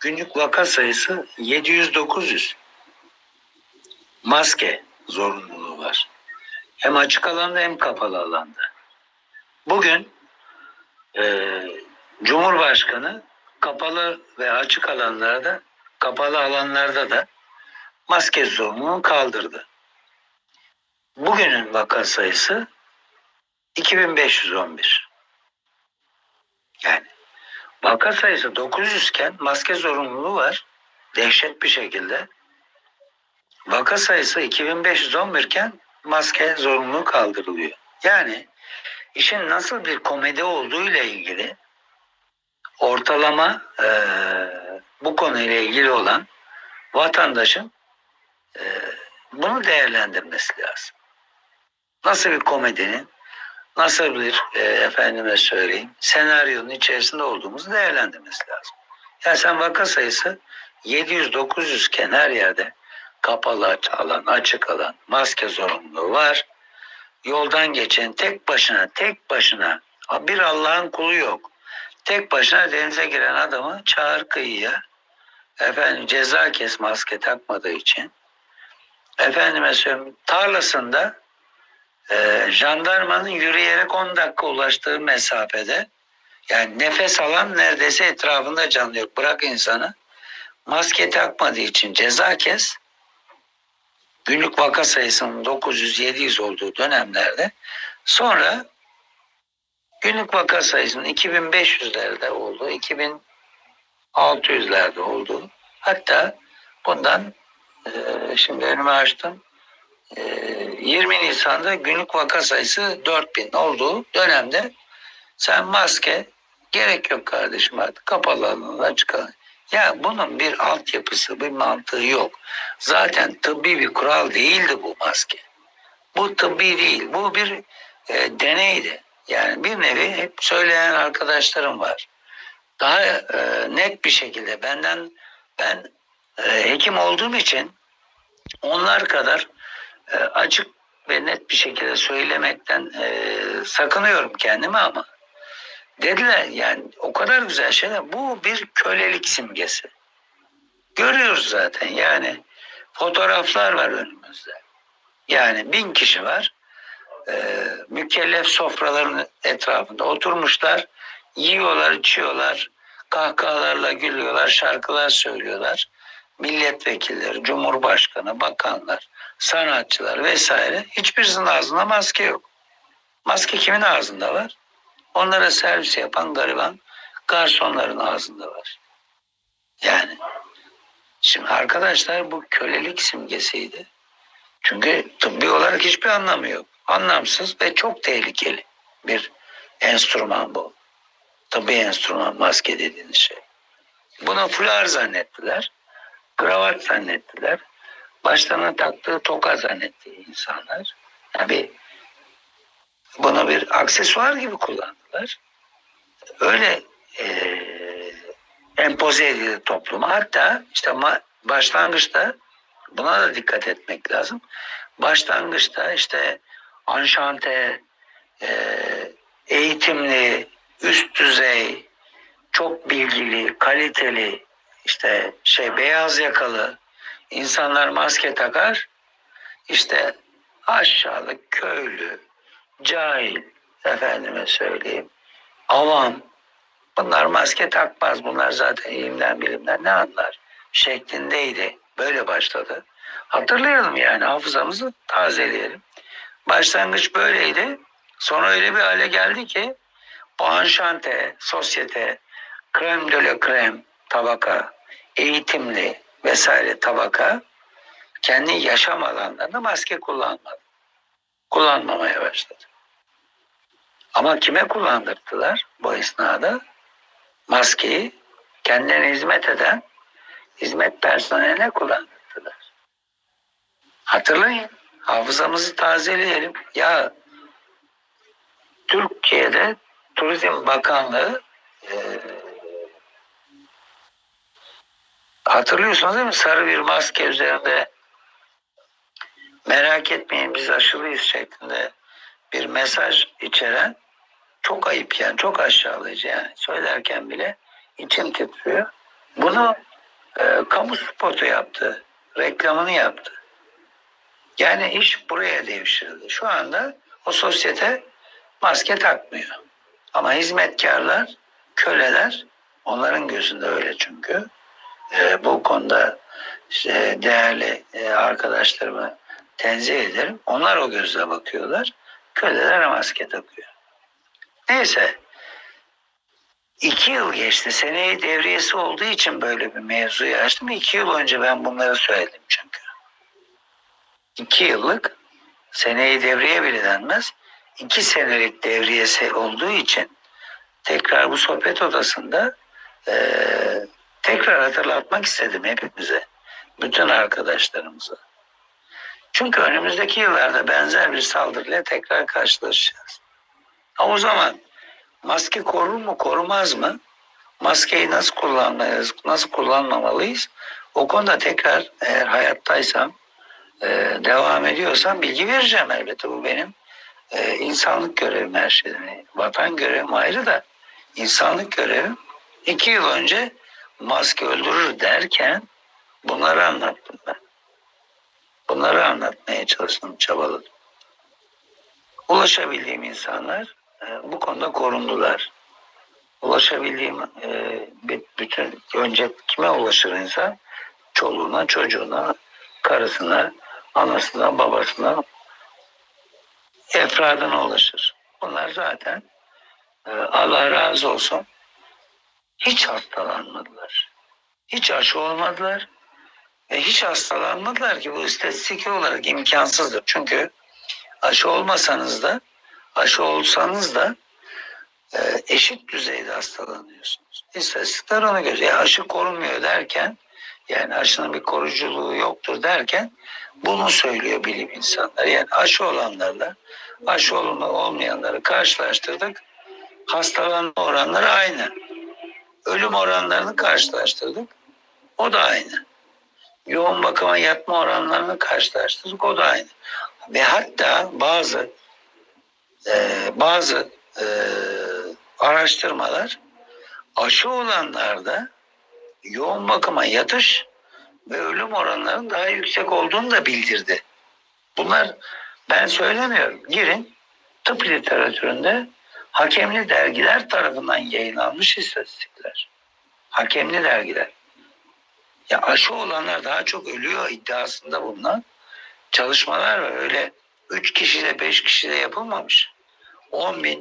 günlük vaka sayısı 700-900. Maske zorunluluğu var. Hem açık alanda hem kapalı alanda. Bugün e, Cumhurbaşkanı kapalı ve açık alanlarda, kapalı alanlarda da maske zorunluluğunu kaldırdı. Bugünün vaka sayısı 2511. Yani vaka sayısı 900 iken maske zorunluluğu var. Dehşet bir şekilde. Vaka sayısı 2511 iken maske zorunluluğu kaldırılıyor. Yani işin nasıl bir komedi olduğu ile ilgili ortalama e, bu konuyla ilgili olan vatandaşın e, bunu değerlendirmesi lazım. Nasıl bir komedinin, nasıl bir e, efendime söyleyeyim senaryonun içerisinde olduğumuzu değerlendirmesi lazım. Yani sen vaka sayısı 700-900 iken her yerde kapalı alan, açık alan, maske zorunluluğu var. Yoldan geçen tek başına, tek başına bir Allah'ın kulu yok. Tek başına denize giren adamı çağır kıyıya. Efendim ceza kes maske takmadığı için. Efendime söyleyeyim tarlasında e, jandarmanın yürüyerek 10 dakika ulaştığı mesafede yani nefes alan neredeyse etrafında canlı yok. Bırak insanı. Maske takmadığı için ceza kes. Günlük vaka sayısının 900-700 olduğu dönemlerde sonra günlük vaka sayısının 2500'lerde olduğu, 2600'lerde olduğu hatta bundan e, şimdi önüme açtım e, 20 Nisan'da günlük vaka sayısı 4000 olduğu dönemde sen maske gerek yok kardeşim artık kapalı alanına çıkalım. Ya bunun bir altyapısı, bir mantığı yok. Zaten tıbbi bir kural değildi bu maske. Bu tıbbi değil, bu bir e, deneydi. Yani bir nevi hep söyleyen arkadaşlarım var. Daha e, net bir şekilde benden ben e, hekim olduğum için onlar kadar açık ve net bir şekilde söylemekten e, sakınıyorum kendimi ama dediler yani o kadar güzel şeyler bu bir kölelik simgesi. Görüyoruz zaten yani fotoğraflar var önümüzde. Yani bin kişi var. E, mükellef sofraların etrafında oturmuşlar. Yiyorlar, içiyorlar. Kahkahalarla gülüyorlar, şarkılar söylüyorlar. Milletvekilleri, cumhurbaşkanı, bakanlar, sanatçılar vesaire. Hiçbirisinin ağzında maske yok. Maske kimin ağzında var? Onlara servis yapan gariban garsonların ağzında var. Yani şimdi arkadaşlar bu kölelik simgesiydi. Çünkü tıbbi olarak hiçbir anlamı yok. Anlamsız ve çok tehlikeli bir enstrüman bu. Tıbbi enstrüman maske dediğiniz şey. Bunu fular zannettiler. Kravat zannettiler. Başlarına taktığı toka zannetti insanlar. Yani bunu bir aksesuar gibi kullandılar. Öyle e, empoze edildi topluma. Hatta işte başlangıçta buna da dikkat etmek lazım. Başlangıçta işte anşante, e, eğitimli, üst düzey, çok bilgili, kaliteli, işte şey beyaz yakalı insanlar maske takar. İşte aşağılık köylü, cahil, efendime söyleyeyim, avam. Bunlar maske takmaz. Bunlar zaten ilimden bilimden ne anlar şeklindeydi. Böyle başladı. Hatırlayalım yani hafızamızı tazeleyelim. Başlangıç böyleydi. Sonra öyle bir hale geldi ki bu anşante, sosyete, krem de la krem tabaka, eğitimli vesaire tabaka kendi yaşam alanlarında maske kullanmadı. Kullanmamaya başladı. Ama kime kullandırdılar bu esnada? Maskeyi kendilerine hizmet eden hizmet personeline kullandırdılar. Hatırlayın. Hafızamızı tazeleyelim. Ya Türkiye'de Turizm Bakanlığı e, hatırlıyorsunuz değil mi? Sarı bir maske üzerinde merak etmeyin biz aşılıyız şeklinde bir mesaj içeren çok ayıp yani çok aşağılayıcı yani söylerken bile içim titriyor. Bunu e, kamu spotu yaptı. Reklamını yaptı. Yani iş buraya devşirildi. Şu anda o sosyete maske takmıyor. Ama hizmetkarlar, köleler onların gözünde öyle çünkü. E, bu konuda işte değerli e, arkadaşlarımı tenzih ederim. Onlar o gözle bakıyorlar. Köleler maske takıyor. Neyse. İki yıl geçti. Seneyi devriyesi olduğu için böyle bir mevzuyu açtım. İki yıl önce ben bunları söyledim çünkü. İki yıllık seneyi devriye bile denmez. İki senelik devriyesi olduğu için tekrar bu sohbet odasında eee, tekrar hatırlatmak istedim hepimize. Bütün arkadaşlarımıza. Çünkü önümüzdeki yıllarda benzer bir saldırıyla tekrar karşılaşacağız. Ha, O zaman maske korur mu korumaz mı? Maskeyi nasıl kullanmalıyız, nasıl kullanmamalıyız? O konuda tekrar eğer hayattaysam, e, devam ediyorsam bilgi vereceğim elbette. Bu benim e, insanlık görevim her şeyden. Vatan görevim ayrı da insanlık görevim. İki yıl önce maske öldürür derken bunları anlattım ben. Bunları anlatmaya çalıştım, çabaladım. Ulaşabildiğim insanlar e, bu konuda korundular. Ulaşabildiğim e, bütün önce kime ulaşır insan? Çoluğuna, çocuğuna, karısına, anasına, babasına, efradına ulaşır. Bunlar zaten e, Allah razı olsun hiç hastalanmadılar. Hiç aşı olmadılar. Ve hiç hastalanmadılar ki bu istatistik olarak imkansızdır. Çünkü aşı olmasanız da aşı olsanız da e, eşit düzeyde hastalanıyorsunuz. İstatistikler ona göre. Ya aşı korunmuyor derken yani aşının bir koruyuculuğu yoktur derken bunu söylüyor bilim insanları. Yani aşı olanlarla aşı olma, olmayanları karşılaştırdık. Hastalanma oranları aynı. Ölüm oranlarını karşılaştırdık. O da aynı yoğun bakıma yatma oranlarını karşılaştırdık. O da aynı. Ve hatta bazı e, bazı e, araştırmalar aşı olanlarda yoğun bakıma yatış ve ölüm oranlarının daha yüksek olduğunu da bildirdi. Bunlar ben söylemiyorum. Girin tıp literatüründe hakemli dergiler tarafından yayınlanmış istatistikler. Hakemli dergiler. Ya aşı olanlar daha çok ölüyor iddiasında bulunan çalışmalar var. Öyle 3 kişide 5 kişide yapılmamış. 10 bin,